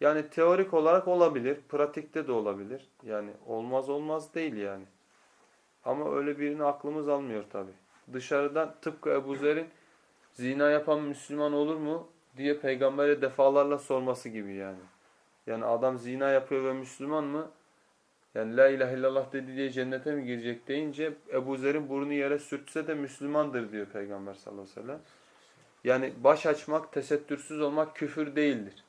Yani teorik olarak olabilir, pratikte de olabilir. Yani olmaz olmaz değil yani. Ama öyle birini aklımız almıyor tabi. Dışarıdan tıpkı Ebu Zer'in zina yapan Müslüman olur mu diye peygambere defalarla sorması gibi yani. Yani adam zina yapıyor ve Müslüman mı? Yani la ilahe illallah dedi diye cennete mi girecek deyince Ebu Zer'in burnu yere sürtse de Müslümandır diyor peygamber sallallahu aleyhi ve sellem. Yani baş açmak, tesettürsüz olmak küfür değildir.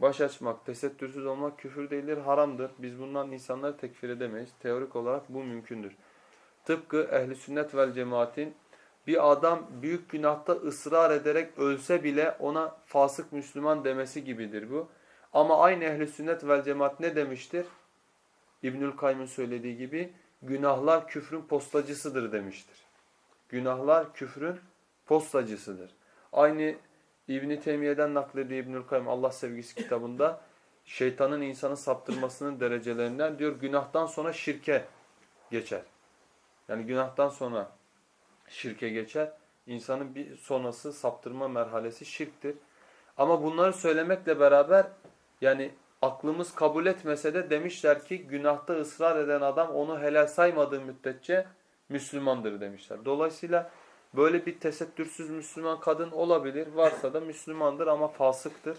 Baş açmak, tesettürsüz olmak küfür değildir, haramdır. Biz bundan insanları tekfir edemeyiz. Teorik olarak bu mümkündür. Tıpkı ehli sünnet vel cemaatin bir adam büyük günahta ısrar ederek ölse bile ona fasık Müslüman demesi gibidir bu. Ama aynı ehli sünnet vel cemaat ne demiştir? İbnül Kayyım'ın söylediği gibi günahlar küfrün postacısıdır demiştir. Günahlar küfrün postacısıdır. Aynı İbn Teymiye'den naklediği İbnül Kayyım Allah sevgisi kitabında şeytanın insanı saptırmasının derecelerinden diyor günahtan sonra şirke geçer. Yani günahtan sonra şirke geçer. İnsanın bir sonrası saptırma merhalesi şirktir. Ama bunları söylemekle beraber yani aklımız kabul etmese de demişler ki günahta ısrar eden adam onu helal saymadığı müddetçe Müslümandır demişler. Dolayısıyla böyle bir tesettürsüz Müslüman kadın olabilir. Varsa da Müslümandır ama fasıktır.